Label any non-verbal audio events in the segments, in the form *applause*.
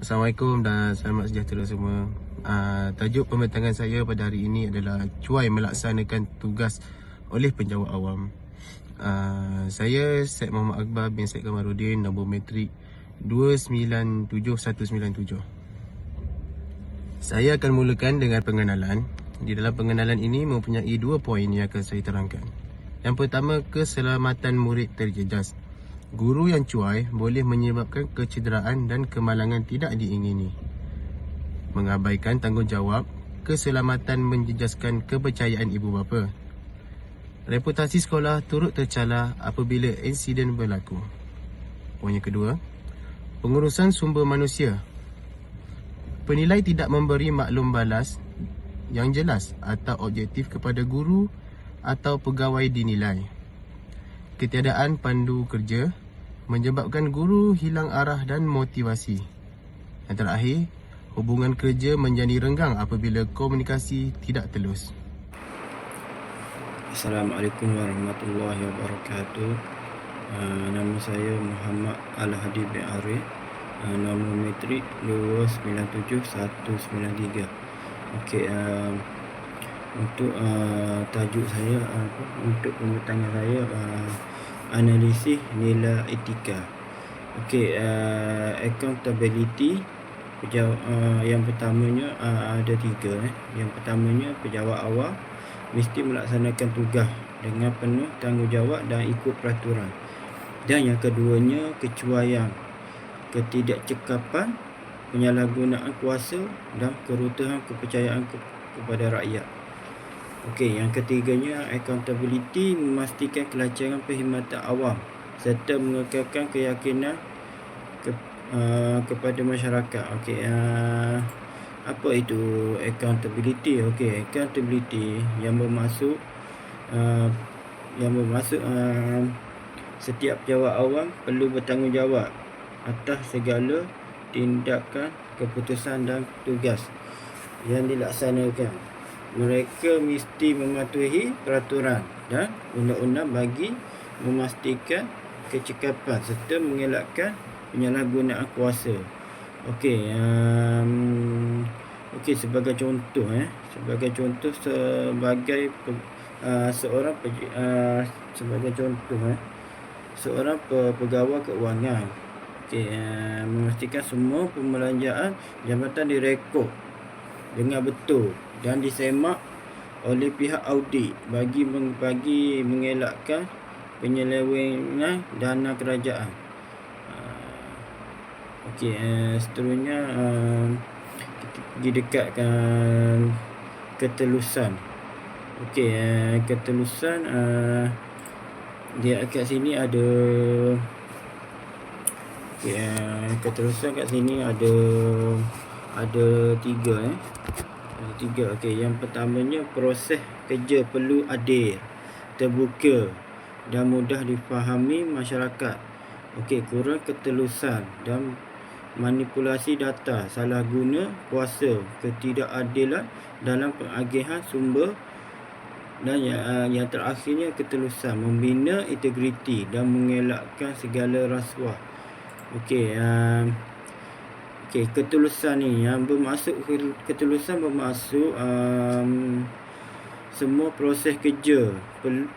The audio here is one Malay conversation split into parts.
Assalamualaikum dan selamat sejahtera semua. Uh, tajuk pembentangan saya pada hari ini adalah cuai melaksanakan tugas oleh penjawat awam. Uh, saya Syed Muhammad Akbar bin Syed Kamarudin nombor metrik 297197. Saya akan mulakan dengan pengenalan. Di dalam pengenalan ini mempunyai dua poin yang akan saya terangkan. Yang pertama, keselamatan murid terjejas. Guru yang cuai boleh menyebabkan kecederaan dan kemalangan tidak diingini. Mengabaikan tanggungjawab, keselamatan menjejaskan kepercayaan ibu bapa. Reputasi sekolah turut tercalar apabila insiden berlaku. Poin yang kedua, pengurusan sumber manusia. Penilai tidak memberi maklum balas yang jelas atau objektif kepada guru atau pegawai dinilai ketiadaan pandu kerja menyebabkan guru hilang arah dan motivasi. Yang terakhir, hubungan kerja menjadi renggang apabila komunikasi tidak telus. Assalamualaikum warahmatullahi wabarakatuh. Uh, nama saya Muhammad Al-Hadi bin Arif. Uh, nombor metrik 297193. Okey, uh, untuk uh, tajuk saya uh, untuk pembentangan saya uh, analisis nilai etika. Okey, uh, accountability pejaw, uh, yang pertamanya uh, ada tiga eh. Yang pertamanya pejabat awal mesti melaksanakan tugas dengan penuh tanggungjawab dan ikut peraturan. Dan yang keduanya kecuaian, ketidakcekapan, penyalahgunaan kuasa dan kerutuhan kepercayaan kepada rakyat. Okey, yang ketiganya accountability memastikan kelancaran perkhidmatan awam serta mengekalkan keyakinan ke, uh, kepada masyarakat. Okey, uh, apa itu accountability? Okey, accountability yang bermaksud uh, yang bermaksud uh, setiap pejabat awam perlu bertanggungjawab atas segala tindakan, keputusan dan tugas yang dilaksanakan mereka mesti mematuhi peraturan dan undang-undang bagi memastikan kecekapan serta mengelakkan penyalahgunaan kuasa. Okey, um, okey sebagai contoh eh, sebagai contoh sebagai uh, seorang uh, sebagai contoh eh, seorang pegawai keuangan. Okey, uh, memastikan semua pembelanjaan jabatan direkod dengan betul dan disemak oleh pihak audit bagi bagi mengelakkan penyelewengan dana kerajaan. Uh, Okey, uh, seterusnya uh, didekatkan ketelusan. Okey, uh, ketelusan uh, dia kat sini ada Okey, uh, ketelusan kat sini ada ada tiga eh. Tiga. Okey, yang pertamanya proses kerja perlu adil, terbuka dan mudah difahami masyarakat. Okey, kurang ketelusan dan manipulasi data, salah guna kuasa, ketidakadilan dalam pengagihan sumber dan yang, uh, yang terakhirnya ketelusan membina integriti dan mengelakkan segala rasuah. Okey, uh, Okey, ketulusan ni yang bermaksud ketulusan bermaksud um, semua proses kerja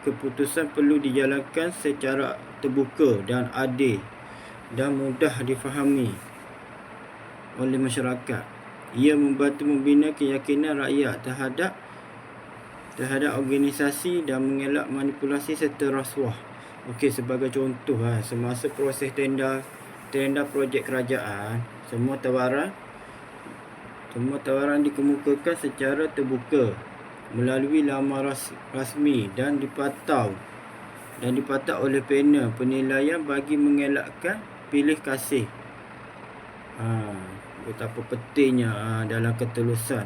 keputusan perlu dijalankan secara terbuka dan adil dan mudah difahami oleh masyarakat. Ia membantu membina keyakinan rakyat terhadap terhadap organisasi dan mengelak manipulasi serta rasuah. Okey, sebagai contoh ha, semasa proses tender tender projek kerajaan semua tawaran semua tawaran dikemukakan secara terbuka melalui laman rasmi dan dipatau dan dipatau oleh panel penilaian bagi mengelakkan pilih kasih. Ha, betapa pentingnya ha, dalam ketulusan.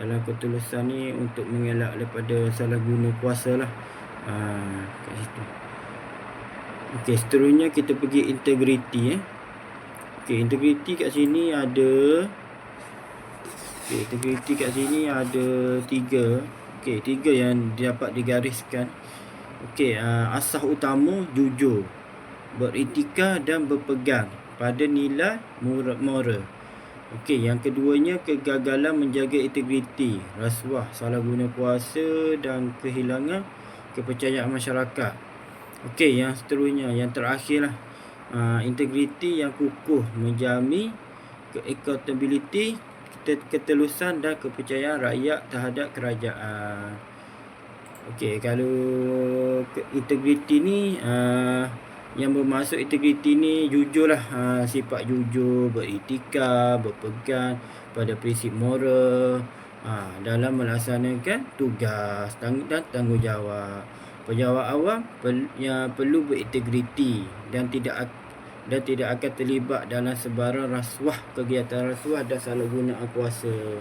Dalam ketulusan ni untuk mengelak daripada salah guna kuasa lah. Ha, kat situ. Okey, seterusnya kita pergi integriti eh. Okey, integriti kat sini ada Okey, integriti kat sini ada tiga. Okey, tiga yang dapat digariskan. Okey, uh, asas utama jujur, beretika dan berpegang pada nilai moral. Okey, yang keduanya kegagalan menjaga integriti, rasuah, salah guna kuasa dan kehilangan kepercayaan masyarakat. Okey, yang seterusnya, yang terakhirlah uh, integriti yang kukuh menjami accountability, ketelusan dan kepercayaan rakyat terhadap kerajaan. Okey, kalau integriti ni uh, yang bermaksud integriti ni jujurlah ha, sifat jujur beretika berpegang pada prinsip moral ha, dalam melaksanakan tugas dan tanggungjawab pejabat awam yang perlu berintegriti dan tidak dan tidak akan terlibat dalam sebarang rasuah kegiatan rasuah dan salah guna kuasa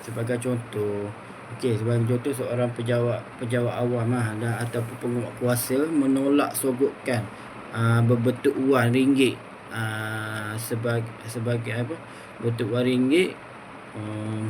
sebagai contoh Okey, sebagai contoh seorang pejabat pejabat awam lah, ataupun penguat kuasa menolak sogokkan uh, berbentuk wang ringgit uh, sebagai sebagai apa? Bentuk wang ringgit um,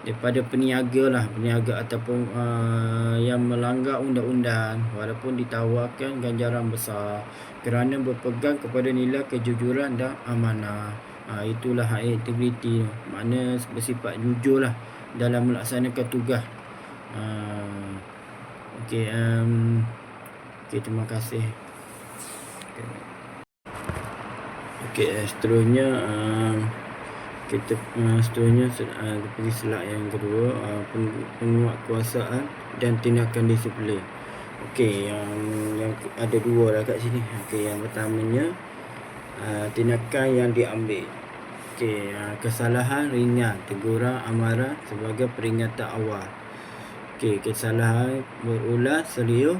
daripada peniaga lah peniaga ataupun uh, yang melanggar undang-undang. Walaupun ditawarkan ganjaran besar kerana berpegang kepada nilai kejujuran dan amanah. Uh, itulah hak integriti makna bersifat jujur lah dalam melaksanakan tugas. Uh, okey um, okey terima kasih. Okey, eh, seterusnya uh, kita uh, seterusnya uh, pergi slide yang kedua uh, penguat kuasaan dan tindakan disiplin. Okey, yang yang ada dua lah kat sini. Okey, yang pertamanya uh, tindakan yang diambil. Okey, uh, kesalahan ringan, teguran amaran sebagai peringatan awal. Okey, kesalahan berulang serius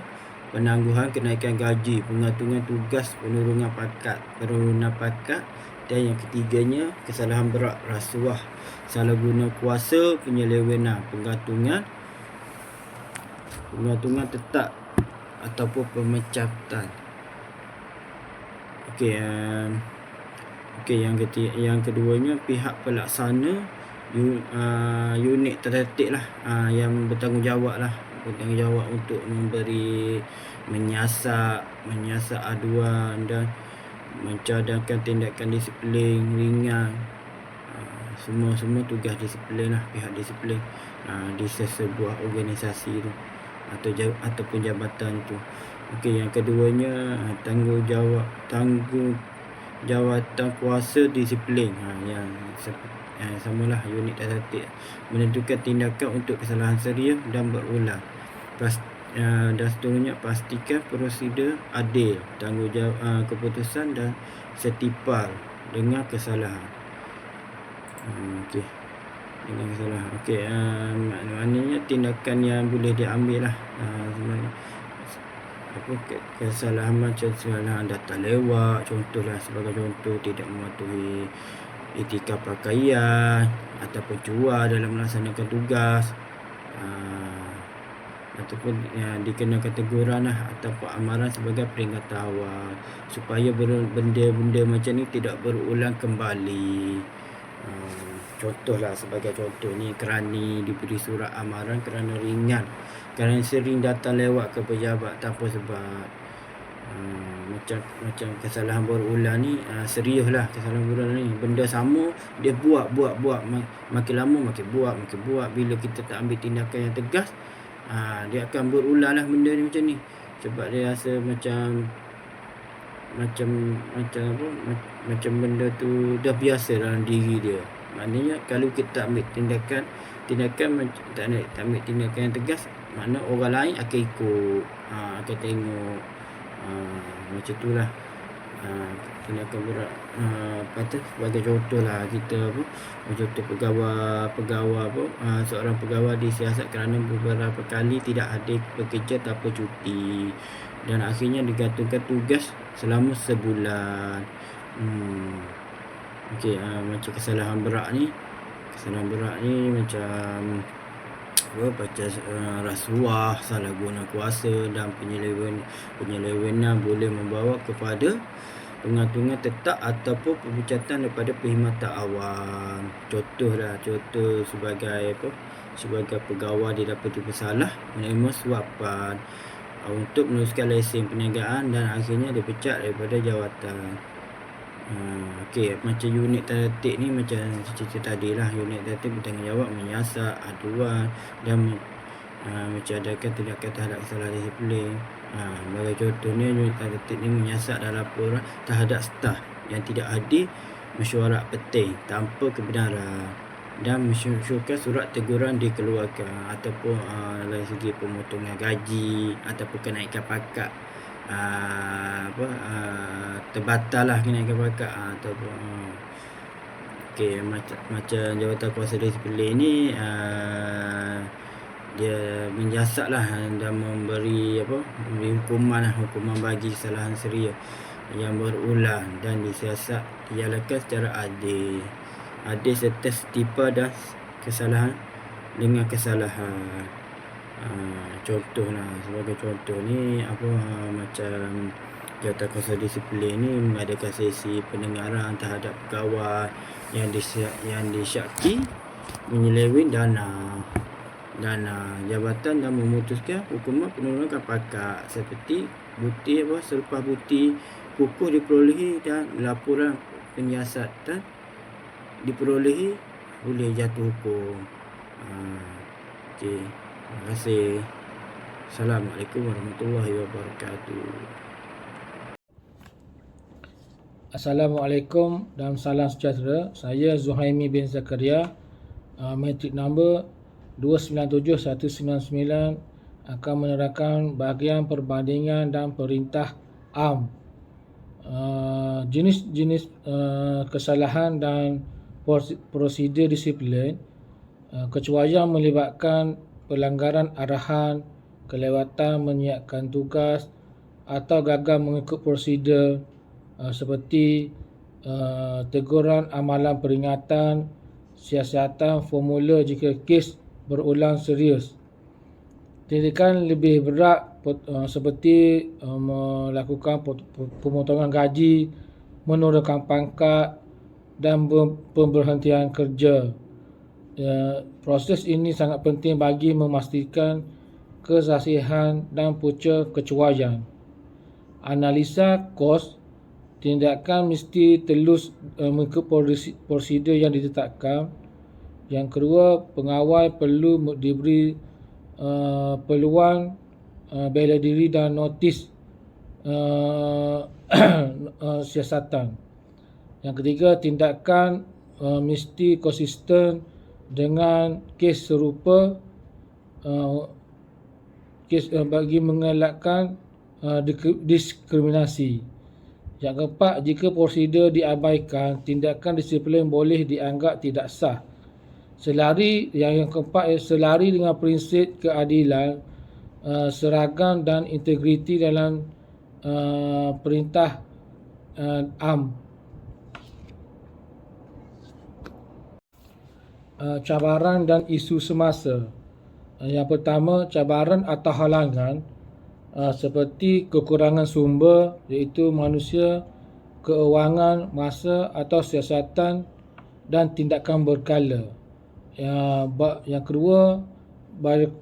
penangguhan kenaikan gaji, pengatungan tugas, penurunan pangkat, penurunan pangkat dan yang ketiganya kesalahan berat rasuah, salah guna kuasa, penyelewengan, penggantungan. Penggantungan tetap ataupun pemecatan. Okey, um, okey yang ketiga, yang keduanya pihak pelaksana uh, unit terdetik lah uh, yang bertanggungjawab lah. Bertanggungjawab untuk memberi menyiasat menyiasat aduan dan mencadangkan tindakan disiplin ringan. Ah, semua semua tugas disiplin lah pihak disiplin. Ah, di sebuah organisasi tu atau ataupun jabatan tu. Okey yang keduanya ah, tanggungjawab tanggung jawatan kuasa disiplin. Ha, yang eh, samalah unit statik menentukan tindakan untuk kesalahan serius dan berulang uh, dan seterusnya pastikan prosedur adil tanggungjawab uh, keputusan dan setipal dengan kesalahan. Hmm, okey. Dengan kesalahan. Okey uh, maknanya tindakan yang boleh diambil lah. Uh, apa kesalahan macam kesalahan data lewat contohlah sebagai contoh tidak mematuhi etika pakaian ataupun cuar dalam melaksanakan tugas. Uh, ataupun uh, dikenakan teguran lah ataupun amaran sebagai peringatan awal supaya benda-benda macam ni tidak berulang kembali. Uh, contohlah sebagai contoh ni kerani diberi surat amaran kerana ringan kerana sering datang lewat ke pejabat tanpa sebab. Uh, macam macam kesalahan berulang ni uh, serius lah kesalahan berulang ni. Benda sama dia buat buat buat makin lama makin buat makin buat. Bila kita tak ambil tindakan yang tegas uh, dia akan berulang lah benda ni macam ni. Sebab dia rasa macam macam macam apa macam benda tu dah biasa dalam diri dia. Maknanya kalau kita ambil tindakan tindakan tak nak tak ambil tindakan yang tegas mana orang lain akan ikut ha, akan tengok. Ha, macam tu lah ha, tindakan berat ha, kata sebagai contoh lah kita apa contoh pegawai pegawai apa ha, seorang pegawai disiasat kerana beberapa kali tidak hadir bekerja tanpa cuti dan akhirnya digantungkan tugas selama sebulan hmm. Okey, ha, macam kesalahan berat ni kesalahan berat ni macam baca uh, rasuah salah guna kuasa dan penyelewengan penyelewengan boleh membawa kepada pengantungan tetap ataupun pemecatan daripada perkhidmatan awam. Contohlah contoh sebagai apa sebagai pegawai didapati bersalah menerima suapan uh, untuk meneruskan lesen perniagaan dan akhirnya dipecat daripada jawatan Uh, Okey, macam unit tertib ni macam cerita tadi lah. Unit tertib bertanggungjawab menyiasat aduan dan uh, macam adakan tindakan terhadap kesalahan disiplin. Uh, Bagi contohnya unit tertib ni menyiasat dan laporan terhadap staf yang tidak adil mesyuarat penting tanpa kebenaran dan mensyukurkan surat teguran dikeluarkan ataupun uh, dari segi pemotongan gaji ataupun kenaikan pangkat uh, apa uh, terbatal lah kenaikan pangkat uh, ataupun uh, okey macam macam jawatan kuasa disiplin ni uh, dia menjasat lah dan memberi apa memberi hukuman lah hukuman bagi kesalahan serius yang berulang dan disiasat dijalankan secara adil. Adil serta setipa dan kesalahan dengan kesalahan uh, contoh lah sebagai contoh ni apa uh, macam jawatan kuasa disiplin ni mengadakan sesi pendengaran terhadap pegawai yang disyak, yang disyaki menyeleweng dana dana jabatan dan memutuskan hukuman penurunan pangkat seperti bukti apa selepas bukti kukuh diperolehi dan laporan penyiasatan diperolehi boleh jatuh hukum. Ha, okay. Terima kasih. Assalamualaikum warahmatullahi wabarakatuh. Assalamualaikum dan salam sejahtera. Saya Zuhaimi bin Zakaria. Uh, matric number 297199 akan menerangkan bahagian perbandingan dan perintah am. Uh, jenis-jenis uh, kesalahan dan prosedur disiplin uh, kecuali yang melibatkan pelanggaran arahan, kelewatan menyiapkan tugas atau gagal mengikut prosedur uh, seperti uh, teguran amalan peringatan, siasatan formula jika kes berulang serius. Tindakan lebih berat uh, seperti uh, melakukan pemotongan gaji, menurunkan pangkat dan pemberhentian kerja. Ya, proses ini sangat penting bagi memastikan kesasihan dan punca kecuaian. Analisa kos tindakan mesti telus uh, mengikut prosedur yang ditetapkan. Yang kedua, pengawal perlu diberi uh, peluang uh, bela diri dan notis uh, *coughs* uh, siasatan. Yang ketiga, tindakan uh, mesti konsisten dengan kes serupa uh, kes uh, bagi mengelakkan uh, diskriminasi. Yang keempat, jika prosedur diabaikan, tindakan disiplin boleh dianggap tidak sah. Selari yang, yang keempat selari dengan prinsip keadilan, uh, seragam dan integriti dalam uh, perintah uh, am uh, cabaran dan isu semasa. Uh, yang pertama, cabaran atau halangan uh, seperti kekurangan sumber iaitu manusia, keuangan, masa atau siasatan dan tindakan berkala. Yang, kedua,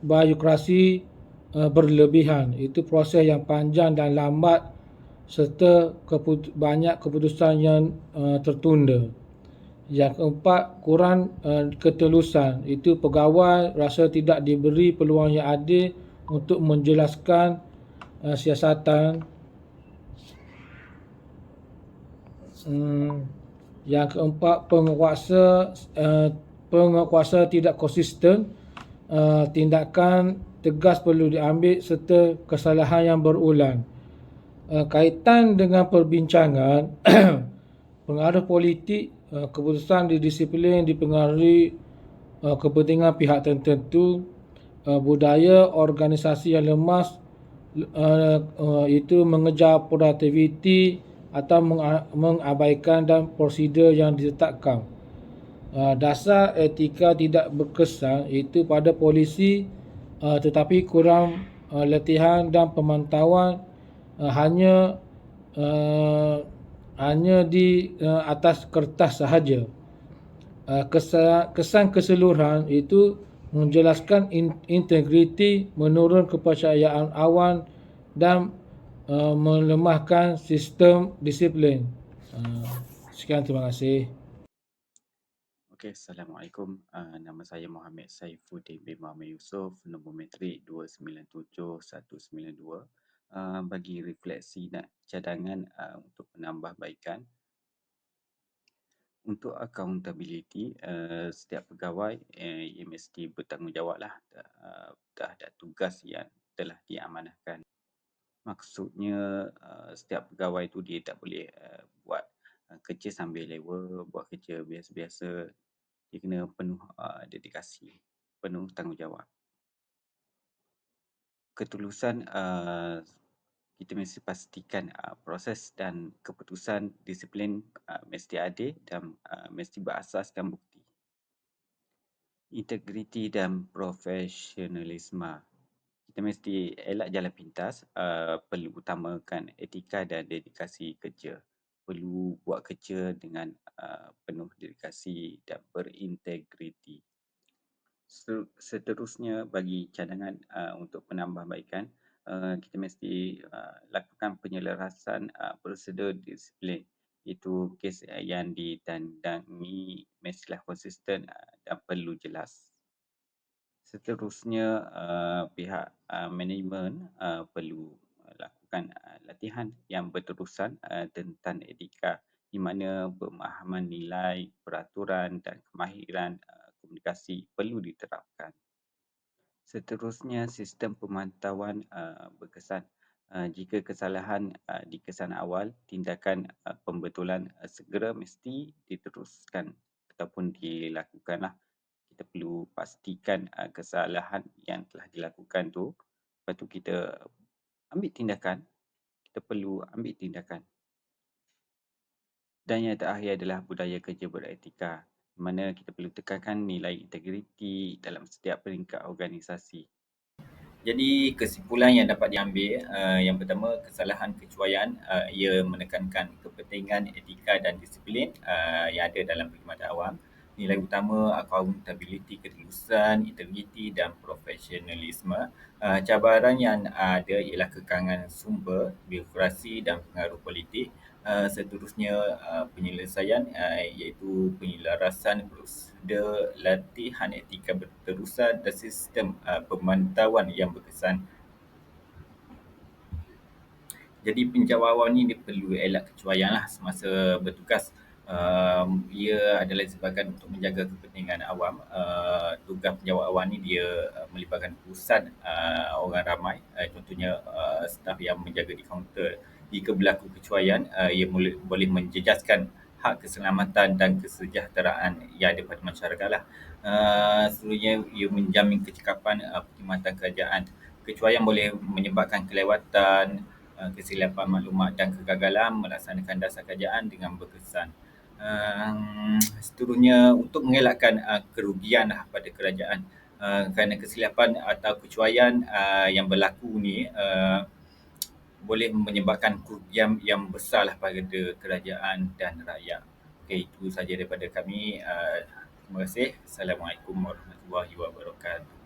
biokrasi berlebihan. Itu proses yang panjang dan lambat serta banyak keputusan yang tertunda. Yang keempat, kurang uh, ketelusan. Itu pegawai rasa tidak diberi peluang yang adil untuk menjelaskan uh, siasatan. Hmm. Yang keempat, penguasa uh, penguasa tidak konsisten. Uh, tindakan tegas perlu diambil serta kesalahan yang berulang. Uh, kaitan dengan perbincangan, *clears throat* pengaruh politik Uh, keputusan didisiplin dipengaruhi uh, kepentingan pihak tertentu. Uh, budaya organisasi yang lemas itu mengejar produktiviti atau mengabaikan dan prosedur yang ditetapkan. Dasar etika tidak berkesan itu pada polisi tetapi kurang latihan dan pemantauan hanya hanya di uh, atas kertas sahaja. Uh, kesan, keseluruhan itu menjelaskan in, integriti, menurun kepercayaan awan dan uh, melemahkan sistem disiplin. Uh, Sekian terima kasih. Okey, Assalamualaikum. Uh, nama saya Muhammad Saifuddin bin Muhammad Yusof, nombor metrik 297192. Uh, bagi refleksi dan cadangan uh, untuk penambahbaikan. Untuk accountability, uh, setiap pegawai uh, ia mesti bertanggungjawablah uh, terhadap tugas yang telah diamanahkan. Maksudnya uh, setiap pegawai tu dia tak boleh uh, buat uh, kerja sambil lewa, buat kerja biasa-biasa. Dia kena penuh uh, dedikasi, penuh tanggungjawab. Ketulusan uh, kita mesti pastikan uh, proses dan keputusan disiplin uh, mesti adil dan uh, mesti berasaskan bukti. Integriti dan profesionalisme. Kita mesti elak jalan pintas, uh, perlu utamakan etika dan dedikasi kerja. Perlu buat kerja dengan uh, penuh dedikasi dan berintegriti. Seterusnya bagi cadangan uh, untuk penambahbaikan, Uh, kita mesti uh, lakukan penyelarasan uh, prosedur disiplin itu kes uh, yang ditandangi mestilah konsisten uh, dan perlu jelas. Seterusnya uh, pihak uh, manajemen uh, perlu lakukan uh, latihan yang berterusan uh, tentang etika di mana pemahaman nilai, peraturan dan kemahiran uh, komunikasi perlu diterapkan. Seterusnya, sistem pemantauan uh, berkesan. Uh, jika kesalahan uh, dikesan awal, tindakan uh, pembetulan uh, segera mesti diteruskan ataupun dilakukanlah. Kita perlu pastikan uh, kesalahan yang telah dilakukan tu, lepas tu kita ambil tindakan, kita perlu ambil tindakan. Dan yang terakhir adalah budaya kerja beretika mana kita perlu tekankan nilai integriti dalam setiap peringkat organisasi. Jadi kesimpulan yang dapat diambil uh, yang pertama kesalahan kecuaian uh, ia menekankan kepentingan etika dan disiplin uh, yang ada dalam perkhidmatan awam. Nilai utama accountability, ketulusan, integriti dan profesionalisme. Uh, cabaran yang ada ialah kekangan sumber, birokrasi dan pengaruh politik. Uh, seterusnya uh, penyelesaian uh, iaitu penyelarasan prosedur latihan etika berterusan dan sistem uh, pemantauan yang berkesan. Jadi penjawapan ini dia perlu elak kecuaian lah semasa bertugas. Uh, ia adalah disebabkan untuk menjaga kepentingan awam. Uh, tugas penjawat awam ini dia uh, melibatkan pusat uh, orang ramai. Uh, contohnya uh, staf yang menjaga di kaunter jika berlaku kecuaian, uh, ia boleh, boleh menjejaskan hak keselamatan dan kesejahteraan yang ada pada masyarakat lah. Uh, seluruhnya ia menjamin kecekapan uh, perkhidmatan kerajaan. Kecuaian boleh menyebabkan kelewatan, uh, kesilapan maklumat dan kegagalan melaksanakan dasar kerajaan dengan berkesan. Uh, seterusnya untuk mengelakkan uh, kerugian lah pada kerajaan uh, kerana kesilapan atau kecuaian uh, yang berlaku ni uh, boleh menyebabkan kerugian yang besarlah pada kerajaan dan rakyat. Okey, itu saja daripada kami. Uh, terima kasih. Assalamualaikum warahmatullahi wabarakatuh.